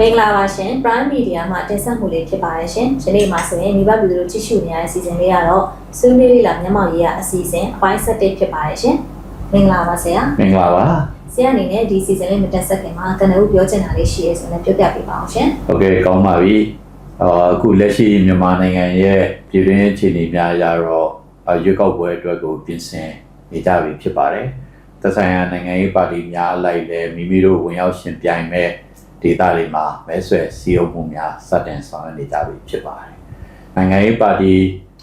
မင်္ဂလာပါရှင် Prime Media မှာတင်ဆက်မှုလေးဖြစ်ပါတယ်ရှင်။ဒီနေ့မှာဆိုရင်မိဘပြည်သူတို့ကြည့်ရှုနေရတဲ့စီစဉ်လေးကတော့ဆွေးနွေးလေးလာမျက်မှောက်ရေးရအစီအစဉ်အပိုင်း7ဖြစ်ပါတယ်ရှင်။မင်္ဂလာပါဆရာမင်္ဂလာပါ။ဆရာအနေနဲ့ဒီစီစဉ်လေးမတက်ဆက်ခင်မှာတနအုပ်ပြောချင်တာလေးရှိရဲဆိုရင်လည်းပြောပြပေးပါအောင်ရှင်ဟုတ်ကဲ့ကောင်းပါပြီအာအခုလက်ရှိမြန်မာနိုင်ငံရဲ့ပြည်တွင်းအခြေအနေများအရတော့အာရွေးကောက်ပွဲအတွက်ကိုပြင်ဆင်နေကြပြီဖြစ်ပါတယ်သက်ဆိုင်ရာနိုင်ငံရေးပါတီများအလိုက်လည်းမိမိတို့ဝင်ရောက်ရှင်ပြိုင်မဲ့ ဒေသတွေမှာမဲဆွယ်စည်းရုံးမှုများစတင်ဆောင်ရွက်နေကြပြီဖြစ်ပါတယ်နိုင်ငံရေးပါတီ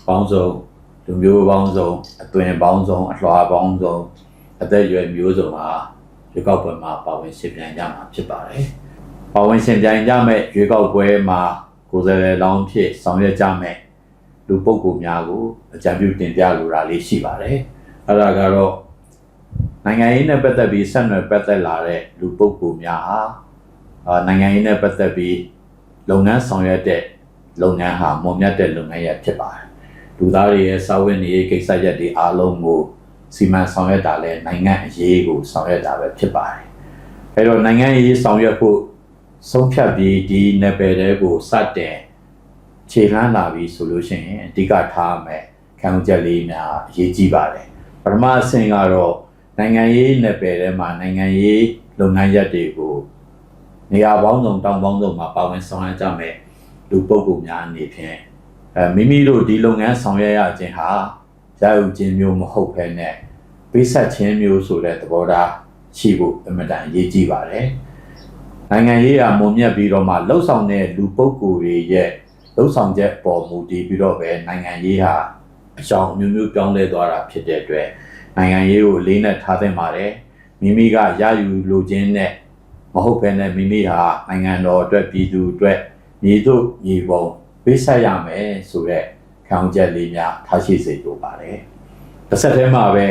ပေါင်းစုံလူမျိုးပေါင်းစုံအသွင်ပေါင်းစုံအလွှာပေါင်းစုံအသက်အရွယ်မျိုးစုံဟာရွေးကောက်ပွဲမှာပါဝင်ရှင်ပြိုင်ကြမှာဖြစ်ပါတယ်ပါဝင်ရှင်ပြိုင်ကြမဲ့ရွေးကောက်ပွဲမှာကိုယ်စားလှယ်လောင်းဖြစ်ဆောင်ရွက်ကြမဲ့လူပုဂ္ဂိုလ်များကိုအကြံပြုတင်ပြလိုတာလေးရှိပါတယ်။အဲ့ဒါကတော့နိုင်ငံရေးနဲ့ပတ်သက်ပြီးဆက်နွယ်ပတ်သက်လာတဲ့လူပုဂ္ဂိုလ်များဟာအာ နိုင်ငံရေးနဲ့ပတ်သက်ပြီးလုပ်ငန်းဆောင်ရွက်တဲ့လုပ်ငန်းဟာမွန်မြတ်တဲ့လုပ်ငန်းရပ်ဖြစ်ပါတယ်။လူသားတွေရဲ့စာဝတ်နေရေးကိစ္စရပ်တွေအားလုံးကိုစီမံဆောင်ရွက်တာလဲနိုင်ငံအရေးကိုဆောင်ရွက်တာပဲဖြစ်ပါတယ်။အဲ့တော့နိုင်ငံရေးဆောင်ရွက်ဖို့ဆုံးဖြတ်ပြီးဒီနယ်ပယ်တွေကိုစတင်ခြေလှမ်းလာပြီဆိုလို့ရှိရင်အဓိကထားမယ်ခံယူချက်လေးများအရေးကြီးပါတယ်ပထမအဆင့်ကတော့နိုင်ငံရေးနယ်ပယ်ထဲမှာနိုင်ငံရေးလုပ်ငန်းရပ်တွေကို နေရာပေါင်းစုံတောင်ပေါင်းစုံမှာပါဝင်ဆောင်ရွက်ကြမယ်လူပုဂ္ဂိုလ်များအနေဖြင့်အဲမိမိတို့ဒီလုပ်ငန်းဆောင်ရွက်ရခြင်းဟာရယူခြင်းမျိုးမဟုတ်ဘဲနဲ့ပေးဆက်ခြင်းမျိုးဆိုတဲ့သဘောထားရှိဖို့အမှန်တန်အရေးကြီးပါတယ်နိုင်ငံရေးအမုံမြတ်ပြီးတော့မှလှုပ်ဆောင်တဲ့လူပုဂ္ဂိုလ်တွေရဲ့လှုပ်ဆောင်ချက်ပေါ်မူတည်ပြီးတော့ပဲနိုင်ငံရေးဟာအကြောင်းအမျိုးမျိုးပြောင်းလဲသွားတာဖြစ်တဲ့အတွက်နိုင်ငံရေးကိုလေးနဲ့ထားသင့်ပါတယ်မိမိကရယူလိုခြင်းနဲ့ မဟုတ်ဘဲနဲ့မိမိဟာနိုင်ငံတော်အတွက်ပြည်သူအတွက်ညီတို့ညီပုံပေးဆက်ရမယ်ဆိုတဲ့ခံယူချက်လေးများထားရှိစေလိုပါတယ်တစ်ဆက်တည်းမှာပဲ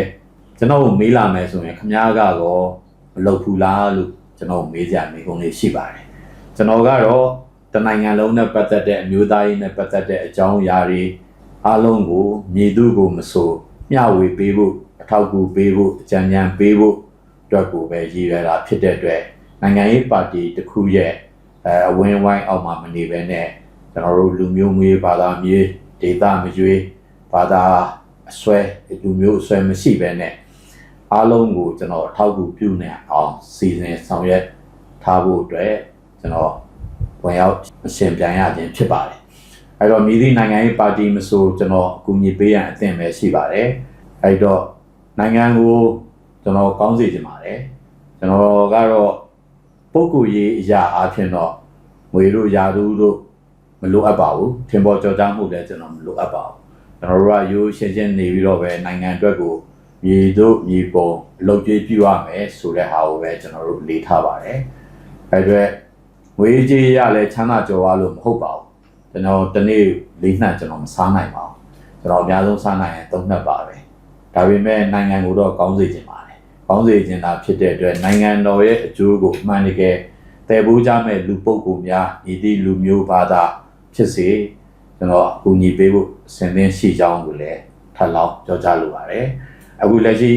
ကျွန်တော်ကိုမေးလာမယ်ဆိုရင်ခမားကတော့မလုပ်ဘူးလားလို့ကျွန်တော်မေးကြမေးခွန်းလေးရှိပါတယ်ကျွန်တော်ကတော့တနိုင်ငံလုံးနဲ့ပတ်သက်တဲ့အမျိုးသားရေးနဲ့ပတ်သက်တဲ့အကြောင်းအရာတွေအားလုံးကိုမြေသူကိုမဆိုမျှဝေပေးဖို့အထောက်အကူပေးဖို့အကြံဉာဏ်ပေးဖို့အတွက်ကိုပဲရည်ရွယ်တာဖြစ်တဲ့အတွက် နိုင်ငံရေးပါတီတစ်ခုရဲ့အဲအဝင်းဝိုင်းအောက်မှာမနေဘဲနဲ့ကျွန်တော်တို့လူမျိုးမျိုးဘာသာမျိုးဒေသမရွေးဘာသာအစွဲလူမျိုးအစွဲမရှိဘဲနဲ့အားလုံးကိုကျွန်တော်အထောက်အကူပြုနေအောင်စီစဉ်ဆောင်ရွက်ထားဖို့အတွက်ကျွန်တော်ဝင်ရောက်အရှင်ပြန်ရခြင်းဖြစ်ပါတယ်။အဲတော့မြည်သည့်နိုင်ငံရေးပါတီမဆိုကျွန်တော်အကူအညီပေးရန်အသင့်ပဲရှိပါတယ်။အဲတော့နိုင်ငံကိုကျွန်တော်ကောင်းစေချင်ပါတယ်။ကျွန်တော်ကတော့ ပုဂ္ဂိုလ်ရေးအရာအဖြစ်တော့ငွေတို့ယာတို့တို့မလိုအပ်ပါဘူး။ထင်ပေါ်ကြော်ကြားမှုလည်းကျွန်တော်မလိုအပ်ပါဘူး။ကျွန်တော်တို့ကရိုးရှင်းရှင်းနေပြီးတော့ပဲနိုင်ငံအတွက်ကိုမြေတို့မြေပုံအလုပ်ကြီးပြုရမယ်ဆိုတဲ့ဟာကိုပဲကျွန်တော်တို့လေးထားပါတယ်။အဲဒါငွေကြီးရလဲချမ်းသာကြွယ်ဝလို့မဟုတ်ပါဘူး။ကျွန်တော်တနေ့လေးနှံ့ကျွန်တော်မစားနိုင်ပါဘူး။ကျွန်တော်အများဆုံးစားနိုင်ရင်သုံးနှက်ပါပဲ။ဒါပေမဲ့နိုင်ငံကိုတော့ကောင်းစေချင်ပါ တယ်။ကောင်းစေချင်တာဖြစ်တဲ့အတွက်နိုင်ငံတော်ရဲ့အကျိုးကိုအမှန်တကယ်တည်ဖို့ကြမဲ့လူပုဂ္ဂိုလ်များဤသည့်လူမျိုးဘာသာဖြစ်စေကျွန်တော်အကူအညီပေးဖို့အစဉ်သင်းရှိကြောင်းကိုလည်းထပ်လောင်းပြောကြားလိုပါတယ်။အခုလက်ရှိ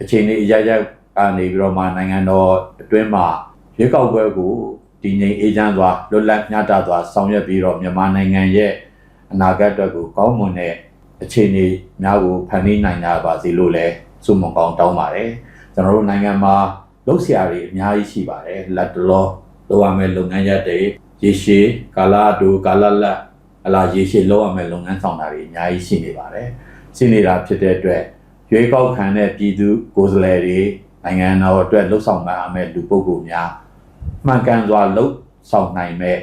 အခြေအနေအရရကနေပြီးတော့မှနိုင်ငံတော်အတွင်းမှာရွေးကောက်ပွဲကိုတည်ငြိမ်အေးချမ်းစွာလွတ်လပ်မျှတစွာဆောင်ရွက်ပြီးတော့မြန်မာနိုင်ငံရဲ့အနာဂတ်အတွက်ကိုကောင်းမွန်တဲ့အခြေအနေများကိုဖန်တီးနိုင်ကြပါစေလို့လည်းဆုမွန်ကောင်းတောင်းပါတယ် ကျွန်တော်တို့နိုင်ငံမှာလုပ်ဆရာတွေအများကြီးရှိပါတယ်လက်တလောလုပ်ရမယ့်လုပ်ငန်းရပ်တွေရေရှည်ကာလအတူကာလလတ်အလားရေရှည်လုပ်ရမယ့်လုပ်ငန်းဆောင်တာတွေအများကြီးရှိနေပါတယ်ရှိနေတာဖြစ်တဲ့အတွက်ရွေးကောက်ခံတဲ့ပြည်သူကိုယ်စားလှယ်တွေနိုင်ငံတော်အတွက်လှုပ်ဆောင်နိုင်အမဲ့လူပုဂ္ဂိုလ်များမှန်ကန်စွာလှုပ်ဆောင်နိုင်မဲ့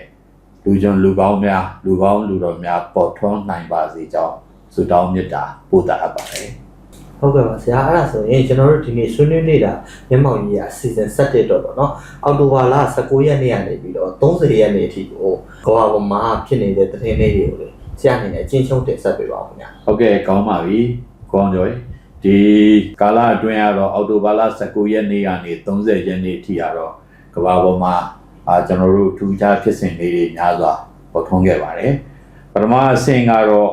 လူကျွန်လူကောင်းများလူကောင်းလူတော်များပေါ်ထွန်းနိုင်ပါစေကြောင်းဆုတောင်းမေတ္တာပို့သအပ်ပါတယ် ဟုတ်ကဲ့ပါဆရာအဲ့ဒါဆိုရင်ကျွန်တော်တို့ဒီနေ့ဆွေးနွေးနေတာမျက်မှောက်ကြီးအစီအစဉ်7တော့ပေါ့နော်အောက်တိုဘာလ19ရက်နေ့ကနေပြီးတော့30ရက်နေ့အထိကိုကဘာပေါ်မှာဖြစ်နေတဲ့သတင်းလေးတွေကိုလေဆရာအနေနဲ့အချင်းချင်းတင်ဆက်ပေးပါဦးခင်ဗျာဟုတ်ကဲ့ကောင်းပါပြီကောင်းကြော်ဒီကာလအတွင်းကတော့အောက်တိုဘာလ19ရက်နေ့ကနေ30ရက်နေ့အထိကတော့ကမ္ဘာပေါ်မှာအာကျွန်တော်တို့ထူးခြားဖြစ်စဉ်လေးတွေများစွာပေါ်ထွန်းခဲ့ပါတယ်ပထမအဆင့်ကတော့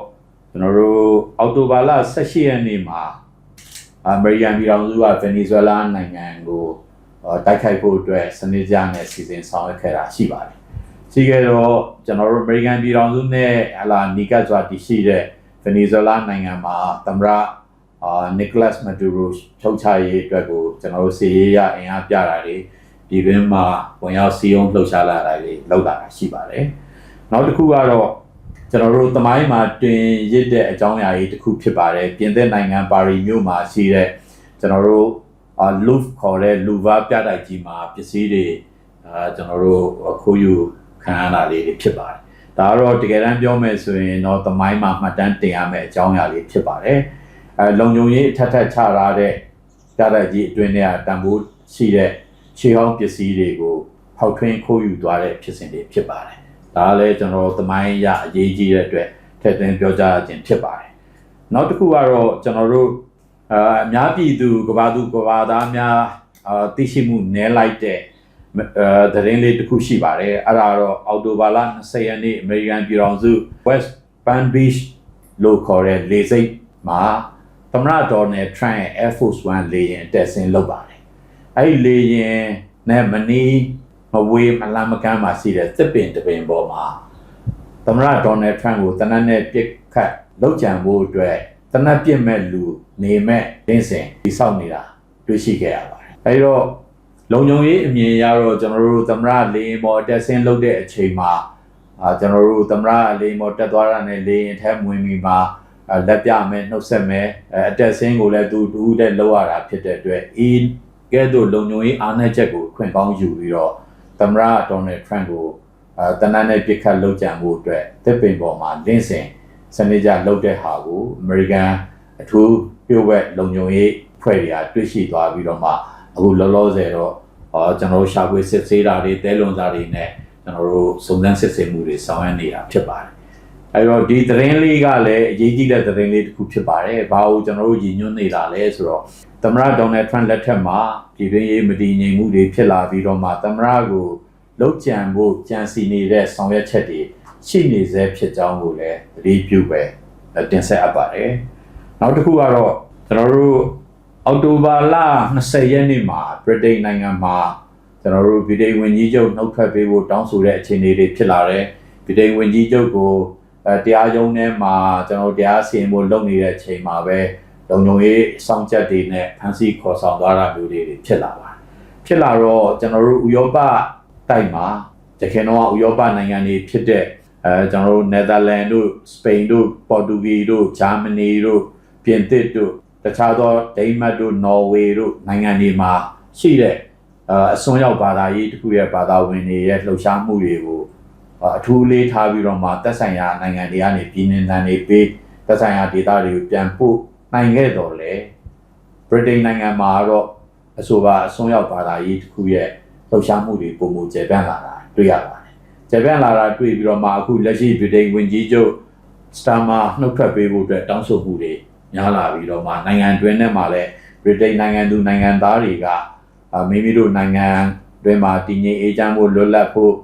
ကျွန်တော်တို့အောက်တိုဘာလ18ရက်နေ့မှာ အမေရိကန်ပြည်ထောင်စုကဗင်နီဇွဲလားနိုင်ငံကိုအာတိုက်ခိုက်ဖို့အတွက်စနစ်ကြနဲ့စီစဉ်ဆောင်ရွက်ခဲ့တာရှိပါတယ်ရှိခဲ့တော့ကျွန်တော်တို့အမေရိကန်ပြည်ထောင်စုနဲ့ဟလာနီကတ်စွာတည်ရှိတဲ့ဗင်နီဇွဲလားနိုင်ငံမှာသမ္မတအာနီကလတ်မဒူရိုထုတ်ချရေးအတွက်ကိုကျွန်တော်တို့စီရေးရအင်အားပြတာတွေဒီတွင်မှာဝင်ရောက်စီယုံလှုပ်ရှားလာတာတွေလောက်လာတာရှိပါတယ်။နောက်တစ်ခုကတော့ ကျွန်တော်တို့သမိုင်းမှာတွင်ရစ်တဲ့အကြောင်းအရာကြီးတစ်ခုဖြစ်ပါတယ်။ပြင်သစ်နိုင်ငံပါရီမြို့မှာရှိတဲ့ကျွန်တော်တို့အာလူဖ်ခေါ်တဲ့လူဗာပြတိုက်ကြီးမှာပစ္စည်းတွေအာကျွန်တော်တို့ခိုးယူခံရတာလေးတွေဖြစ်ပါတယ်။ဒါကတော့တကယ်တမ်းပြောမယ်ဆိုရင်တော့သမိုင်းမှာမှတ်တမ်းတင်ရမယ့်အကြောင်းအရာလေးဖြစ်ပါတယ်။အဲလုံခြုံရေးအထက်ထက်ချထားတဲ့ပြတိုက်ကြီးအတွင်းထဲကတန်ဖိုးရှိတဲ့ခြေဟောင်းပစ္စည်းတွေကိုဖောက်ထွင်းခိုးယူသွားတဲ့ဖြစ်စဉ်တွေဖြစ်ပါတယ်။ ဒါကလည်းကျွန်တော်တို့သမိုင်းအရအရေးကြီးတဲ့အတွက်ထည့်သွင်းပြောကြားခြင်းဖြစ်ပါတယ်။နောက်တစ်ခုကတော့ကျွန်တော်တို့အာအများပြည်သူကဘာသူကဘာသားများအာသိရှိမှုနည်းလိုက်တဲ့အဲသတင်းလေးတစ်ခုရှိပါတယ်အဲ့ဒါတော့အော်တိုဘာလ20ရက်နေ့အမေရိကန်ပြည်ထောင်စု West Palm Beach လို့ခေါ်တဲ့လေဆိပ်မှာသမ္မတဒေါ်နယ်ထရန့်ရဲ့ Air Force One လေယာဉ်တက်ဆင်းလုပ်ပါတယ်အဲ့ဒီလေယာဉ်နဲ့မနီး မဝေးမလမ်းမကမ်းမှာရှိတဲ့သစ်ပင်တစ်ပင်ပေါ်မှာသမ္မတဒေါ်နယ်ထရန့်ကိုတနက်နဲ့ပြစ်ခတ်လောက်ကြံဖို့အတွက်တနက်ပြစ်မဲ့လူနေမဲ့ဒင်းစင်တိဆောက်နေတာတွေ့ရှိခဲ့ရပါတယ်အဲဒီတော့လုံခြုံရေးအမြင်ရတော့ကျွန်တော်တို့သမ္မတလေယာဉ်ပေါ်တက်ဆင်းလုပ်တဲ့အချိန်မှာအာကျွန်တော်တို့သမ္မတလေယာဉ်ပေါ်တက်သွားတာနဲ့လေယာဉ်ထဲဝင်ပြီးမှာအာလက်ပြမယ်နှုတ်ဆက်မယ်အဲအတက်ဆင်းကိုလည်းသူတူးတဲ့လောက်ရတာဖြစ်တဲ့အတွက်အီးကဲ့သို့လုံခြုံရေးအားနည်းချက်ကိုခွင့်ကောင်းယူပြီးတော့ သမ္မတဒေါ်နယ်ထရန့်ကိုအာတနက်နဲ့ပြစ်ခတ်လုပ်ကြံမှုအတွက်တစ်ပင်ပေါ်မှာလင်းစင်စနစ်ကြလုပ်တဲ့ဟာကိုအမေရိကန်အထူးပြုတ်ဝက်လုံခြုံရေးဖွဲ့တွေကတွေ့ရှိသွားပြီးတော့မှအခုလောလောဆယ်တော့အော်ကျွန်တော်တို့ရှာဖွေစစ်ဆေးတာတွေတဲလွန်စာတွေနဲ့ကျွန်တော်တို့စုံစမ်းစစ်ဆေးမှုတွေဆောင်ရွက်နေတာဖြစ်ပါတယ်အဲတော့ဒီသတင်းလေးကလည်းအရေးကြီးတဲ့သတင်းလေးတစ်ခုဖြစ်ပါတယ်။ဘာလို့ကျွန်တော်တို့ရည်ညွှန်းနေတာလဲဆိုတော့ သမ္မတဒေါ်နယ်ထရန့်လက်ထက်မှာပြည်တွင်းရေးမတည်ငြိမ်မှုတွေဖြစ်လာပြီးတော့မှသမ္မတကိုလှုပ်ကြံဖို့ကြံစီနေတဲ့ဆောင်ရွက်ချက်တွေရှိနေစေဖြစ်ကြောင်းကိုလည်းသတိပြုပဲတင်ဆက်အပ်ပါတယ်။နောက်တစ်ခုကတော့ကျွန်တော်တို့အောက်တိုဘာလ20ရက်နေ့မှာဗြိတိန်နိုင်ငံမှာကျွန်တော်တို့ဗြိတိန်ဝန်ကြီးချုပ်နှုတ်ထွက်ပေးဖို့တောင်းဆိုတဲ့အခြေအနေတွေဖြစ်လာတယ်။ဗြိတိန်ဝန်ကြီးချုပ်ကိုအဲတရားရုံးထဲမှာကျွန်တော်တရားစီရင်ဖို့လုပ်နေတဲ့အချိန်မှာပဲ လုံခြုံရေးစောင့်ချက်တွေနဲ့ဖမ်းဆီးခေါ်ဆောင်သွားတာမျိုးတွေဖြစ်လာပါတယ်။ဖြစ်လာတော့ကျွန်တော်တို့ဥရောပတိုက်မှာတခင်တော့ဥရောပနိုင်ငံတွေဖြစ်တဲ့အဲကျွန်တော်တို့နယ်သာလန်တို့စပိန်တို့ပေါ်တူဂီတို့ဂျာမနီတို့ ပြင်သစ်တို့ တခြားသောဒိန်းမတ်တို့နော်ဝေတို့နိုင်ငံတွေမှာရှိတဲ့အဲအစွန်းရောက်ဘာသာရေးတစ်ခုရဲ့ဘာသာဝင်တွေရဲ့လှုပ်ရှားမှုတွေကိုအထူးလေးထားပြီးတော့မှသက်ဆိုင်ရာနိုင်ငံတွေကနေပြည်내နိုင်ငံတွေပေးသက်ဆိုင်ရာဒေသတွေကိုပြန်ပို့ နိုင်ခဲ့တော့လေဗြိတိန်နိုင်ငံမှာတော့အဆိုပါအစွန်းရောက်ဘာသာရေးတစ်ခုရဲ့လှုပ်ရှားမှုတွေပုံမှုကျေပြန့်လာတာတွေ့ရပါတယ်ကျေပြန့်လာတာတွေ့ပြီးတော့မှအခုလက်ရှိဗြိတိန်ဝင်ကြီးချုပ်စတာမာနှုတ်ထွက်ပေးဖို့အတွက်တောင်းဆိုမှုတွေများလာပြီးတော့မှနိုင်ငံတွင်းထဲမှာလည်းဗြိတိန်နိုင်ငံသူနိုင်ငံသားတွေကမိမိတို့နိုင်ငံတွင်းမှာတည်ငြိမ်အေးချမ်းဖို့လွတ်လပ်ဖို့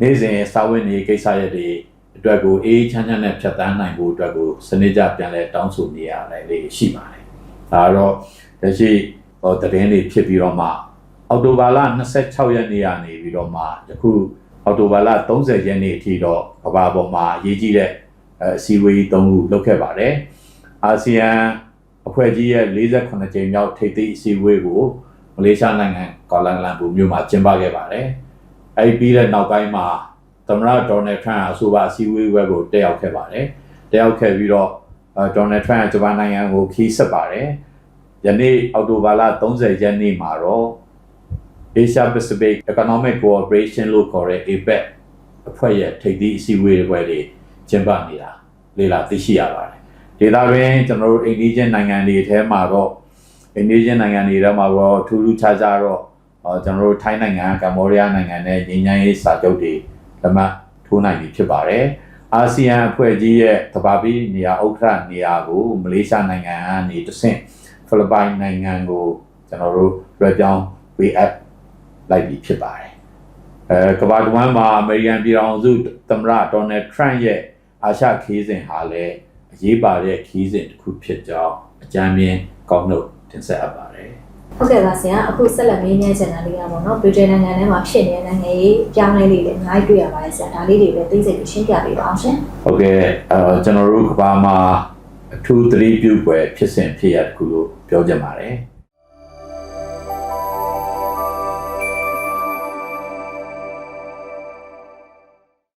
နေ့စဉ်စာဝင်နေကိစ္စရပ်တွေ အတွက်ကိုအေးချမ်းချမ်းနဲ့ဖြတ်တန်းနိုင်ဖို့အတွက်ကိုစနစ်ကြပြန်လဲတောင်းဆိုနေရတယ်လေရှိပါတယ်။ဒါတော့လက်ရှိဟောတည်င်းတွေဖြစ်ပြီးတော့မှအောက်တိုဘာလ26ရက်နေ့ကနေပြီးတော့မှယခုအောက်တိုဘာလ30ရက်နေ့အထိတော့ကမ္ဘာပေါ်မှာအရေးကြီးတဲ့အစည်းအဝေး၃ခုလုပ်ခဲ့ပါတယ်။အာဆီယံအဖွဲ့ကြီးရဲ့48ကြိမ်မြောက်ထိပ်သီးအစည်းအဝေးကိုမလေးရှားနိုင်ငံကွာလာလမ်ပူမြို့မှာကျင်းပခဲ့ပါတယ်။အဲဒီပြီးတဲ့နောက်ပိုင်းမှာ သမ္မတဒေါ်နယ်ထရန့်အဆိုပါအစည်းအဝေးဝက်ကိုတက်ရောက်ခဲ့ပါတယ်။တက်ရောက်ခဲ့ပြီးတော့ဒေါ်နယ်ထရန့်ဂျပန်နိုင်ငံကိုခီးဆက်ပါတယ်။ယနေ့အောက်တိုဘာလ30ရက်နေ့မှာတော့ Asia Pacific Economic Cooperation လို့ခေါ်တဲ့ APEC အဖွဲ့ရဲ့ထိပ်သီးအစည်းအဝေးတွေတွေကျင်းပနေတာလေ့လာသိရှိရပါတယ်။ဒေသတွင်းကျွန်တော်တို့အိန္ဒိယနိုင်ငံတွေထဲမှာတော့အိန္ဒိယနိုင်ငံတွေထဲမှာတော့ထူးထူးခြားခြားတော့ကျွန်တော်တို့ထိုင်းနိုင်ငံကမ္ဘောဒီးယားနိုင်ငံနဲ့ငြိမ်းချမ်းရေးစာချုပ်တွေ လက်မှတ်ထိုးနိုင်ပြီဖြစ်ပါတယ်။အာဆီယံအဖွဲ့ကြီးရဲ့တဘာပီနေရာဥက္ကဋ္ဌနေရာကိုမလေးရှားနိုင်ငံကနေတဆင့်ဖိလစ်ပိုင်နိုင်ငံကိုကျွန်တော်တို့လွှဲပြောင်းပေးအပ်လိုက်ပြီဖြစ်ပါတယ်။အဲကမ္ဘာတဝန်းမှာအမေရိကန်ပြည်ထောင်စုသမ္မတဒေါ်နယ်ထရန့်ရဲ့အာရှခီးစဉ်ဟာလည်းအရေးပါတဲ့ခီးစဉ်တစ်ခုဖြစ်ကြောင်းအကြမ်းမြင်ကောင်းလို့တင်ဆက်အပ်ပါတယ်။ ဟုတ်ကဲ့ပါဆရာအခုဆက်လက်မေးမြန်းချင်တာလေးကပေါ့နော်ဗြိတိန်နိုင်ငံထဲမှာဖြစ်နေတဲ့နိုင်ငံရေးပြောင်းလဲလေးတွေအများကြီးတွေ့ရပါတယ်ဆရာဒါလေးတွေလည်းသိစိတ်ကိုရှင်းပြပေးပါအောင်ရှင်ဟုတ်ကဲ့အဲကျွန်တော်တို့ကဘာမှာအထူးသတိပြုပွဲဖြစ်စဉ်ဖြစ်ရတခုလို့ပြောကြပါတယ်